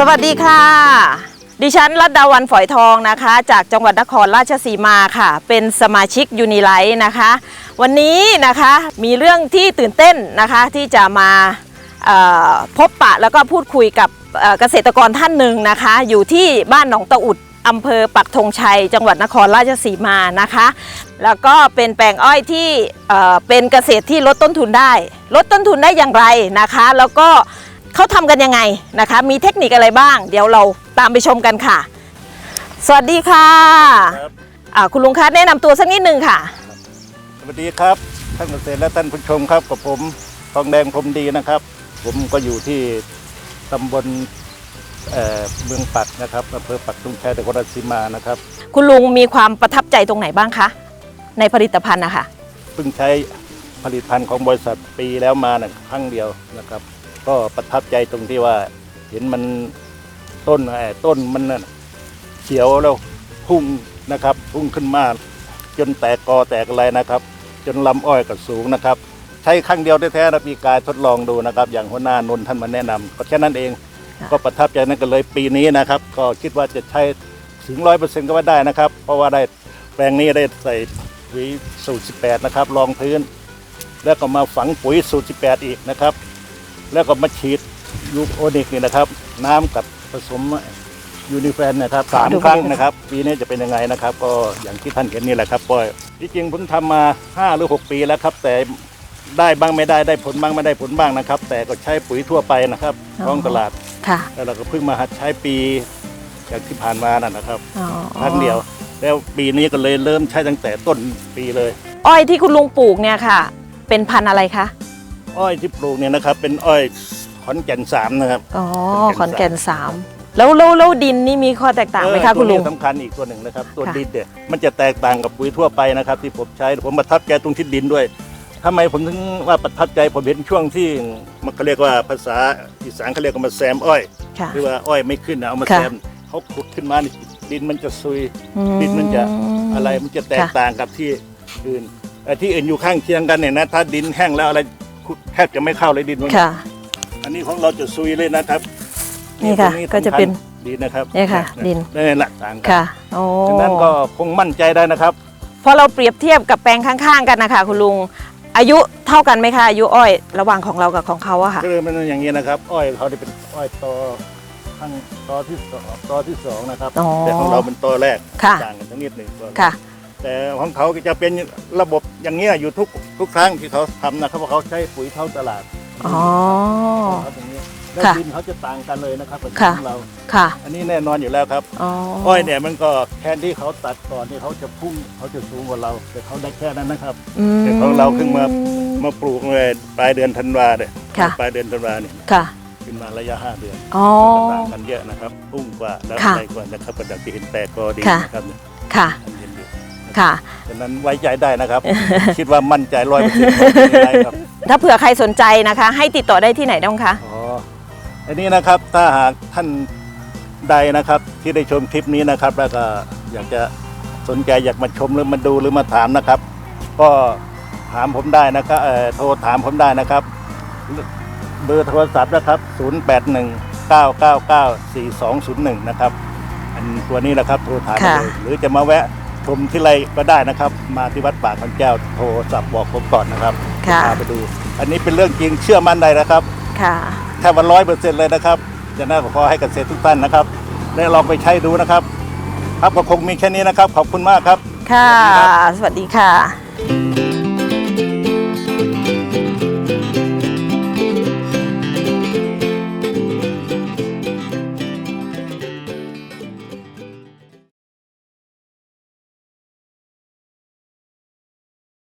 สวัสดีค่ะ ดิฉันรัตดาวันฝอยทองนะคะ จากจังหวัดนครราชสีมาค่ะ เป็นสมาชิกยูนิไลท์นะคะ วันนี้นะคะมีเรื่องที่ตื่นเต้นนะคะที่จะมาพบปะแล้วก็พูดคุยกับเกษตรกรท่านหนึ่งนะคะ อยู่ที่บ้านหนองตะอุดอำเภอปักธงชัย จังหวัดนครราชสีมานะคะ แล้วก็เป็นแปลงอ้อยที่เเป็นเกษตรที่ลดต้นทุนได้ ลดต้นทุนได้อย่างไรนะคะ แล้วก็ เขาทำกันยังไงนะคะ มีเทคนิคอะไรบ้าง เดี๋ยวเราตามไปชมกันค่ะ สวัสดีค่ะครับ อ่าคุณลุงคะแนะนำตัวสักนิดนึงค่ะ สวัสดีครับ ท่านเกษตรและท่านผู้ชมครับกับผมทองแดงพรหมดีนะครับ ผมก็อยู่ที่ตำบลเอ่อเมืองปักนะครับอำเภอปักตุงชัยนครราชสีมานะครับคุณลุงมีความประทับใจตรงไหนบ้างคะในผลิตภัณฑ์นะคะเพิ่งใช้ผลิตภัณฑ์ของบริษัทปีแล้วมานะครั้งเดียวนะครับ ก็ประทับใจตรงที่ว่า เห็นมันต้นเอ่อต้นมันน่ะเขียวแล้วพุ่งนะครับ พุ่งขึ้นมา จนแตกกอแตกอะไรนะครับ จนลำอ้อยก็สูงนะครับ ใช้ครั้งเดียวแท้ๆนะมีการทดลองดูนะครับ อย่างหัวหน้านนท์ท่านมาแนะนำก็แค่นั้นเองค่ะก็ประทับใจนั่นก็เลยปีนี้นะครับ ก็คิดว่าจะใช้ถึงร้อยเปอร์เซ็นต์ก็ว่าได้นะครับ เพราะว่าได้แปลงนี้ได้ใส่ปุ๋ยสูตร 18 นะครับรองพื้น แล้วก็มาฝังปุ๋ยสูตร 18 อีกนะครับ แล้วก็มาฉีดยูโอนิกนี่นะครับ น้ำกับผสมยูนิแฟนนะครับสามดูครั้งดูนะครับ ปีนี้จะเป็นยังไงนะครับ ก็อย่างที่ท่านเห็นนี่แหละครับก็ที่จริงผมทำมา5หรือ 6 ปีแล้วครับ แต่ได้บ้างไม่ได้ได้ผลบ้างไม่ได้ผลบ้างนะครับ แต่ก็ใช้ปุ๋ยทั่วไปนะครับท้องตลาดค่ะแล้วเราก็เพิ่งมาหัดใช้ปีจากที่ผ่านมานั่นนะครับอ๋อครั้งเดียว แล้วปีนี้ก็เลยเริ่มใช้ตั้งแต่ต้นปีเลย อ้อยที่คุณลุงปลูกเนี่ยค่ะ เป็นพันธุ์อะไรคะ อ้อยที่ปลูกเนี่ยนะครับ เป็นอ้อยขอนแก่นสามนะครับ อ๋อขขออนนแก่แก่นนสามแล้วแล้วแล้วดินนี่มีข้อแตกต่างไหมเอคะอคุณลุงตัวนี้สำคัญอีกตัวหนึ่งนะครับ ตัวค่ะดินเนี่ยมันจะแตกต่างกับปุ๋ยทั่วไปนะครับ ที่ผมใช้ผมประทับใจตรงที่ดินด้วยทำไมผมถึงว่าประทับใจผมเห็นช่วงที่มันก็เรียกว่าภาษาอีสานเขาเรียกว่ามาแซมอ้อยค่ะคือว่าอ้อยไม่ขึ้นนะเอามาค่ะแซมเขาขุดขึ้นมานี่ดินมันจะซุยอืดินมันจะอะไรมันจะแตกค่ะต่างกับที่อื่นแต่ที่อื่นอยู่ข้างเคียงกันเนี่ยนะถ้าดินแห้งแล้วอะไร แทบจะไม่เข้าเลยดินมันค่ะ อันนี้ของเราจะซุยเลยนะครับนี่ค่ะตรงก็จะเป็น สำคัญดีนะครับเนี่ยค่ะดินนี่แหละต่างกัค่ะโอ้ดังนั้นก็คงมั่นใจได้นะครับ พอเราเปรียบเทียบกับแปลงข้างๆกันนะคะคุณลุงอายุเท่ากันไหมคะอายุอ้อยระหว่างของเรากับของเขาอะค่ะ ก็เลยมันอย่างนี้นะครับ อ้อยเขาได้เป็นอ้อยตอข้างตอที่สองตอที่สองนะครับ อ๋อแต่ของเราเป็นตอแรกค่ะ ต่างกันทั้งนิดหนึ่งตัวค่ะ แต่ของเขาก็จะเป็นระบบอย่างเงี้ยอยู่ทุกทุกครั้งที่เขาทำนะครับเพราะเขาใช้ปุ๋ยเท่าตลาดอ๋อ เขาตรงนี้แล้วค่ะดินเขาจะต่างกันเลยนะครับกับค่ะ ของเรา ค่ะ อันนี้แน่นอนอยู่แล้วครับ อ๋ออ้อยเนี่ยมันก็แทนที่เขาตัดก่อนที่เขาจะพุ่งเขาจะสูงกว่าเรา แต่เขาได้แค่นั้นนะครับมแต่ของเราเพิ่งมา มาปลูกเลยปลายเดือนธันวาเนี่ยค่ะ ปลายเดือนธันวาเนี่ยค่ะ ขึ้นมาระยะ5เดือนอ๋อต่างกันเยอะนะครับ พุ่งกว่าแล้วค่ะใหญ่กว่านะครับกระดับที่เห็นแตกกอดีค่ะ นะครับเนี่ยค่ะท่านเห็นอยู่ ค่ะ ฉะนั้นไว้ใจได้นะครับ คิดว่ามั่นใจร้อยเปอร์เซ็นต์ได้ครับถ้าเผื่อใครสนใจนะคะ ให้ติดต่อได้ที่ไหนบ้างคะอ๋ออันนี้นะครับถ้าหากท่านใดนะครับที่ได้ชมคลิปนี้นะครับ แล้วก็อยากจะสนใจอยากมาชมหรือมาดูหรือมาถามนะครับ ก็ถามผมได้นะครับเอ่อโทรถามผมได้นะครับ เบอร์โทรศัพท์นะครับ 081 999 4201 นะครับ อันตัวนี้นะครับโทรถามได้ค่ะเลยหรือจะมาแวะ ชมที่ไรก็ได้นะครับ มาที่วัดป่าคำแก้วโทรศัพท์บอกผมก่อนนะครับค่ะ พาไปดู อันนี้เป็นเรื่องจริงเชื่อมั่นได้นะครับ ค่ะแค่วันร้อยเปอร์เซ็นต์เลยนะครับจะน่าขอให้เกษตรทุกท่านนะครับ ได้ลองไปใช้ดูนะครับ ครับก็คงมีแค่นี้นะครับ ขอบคุณมากครับ ค่ะ สวัสดีค่ะ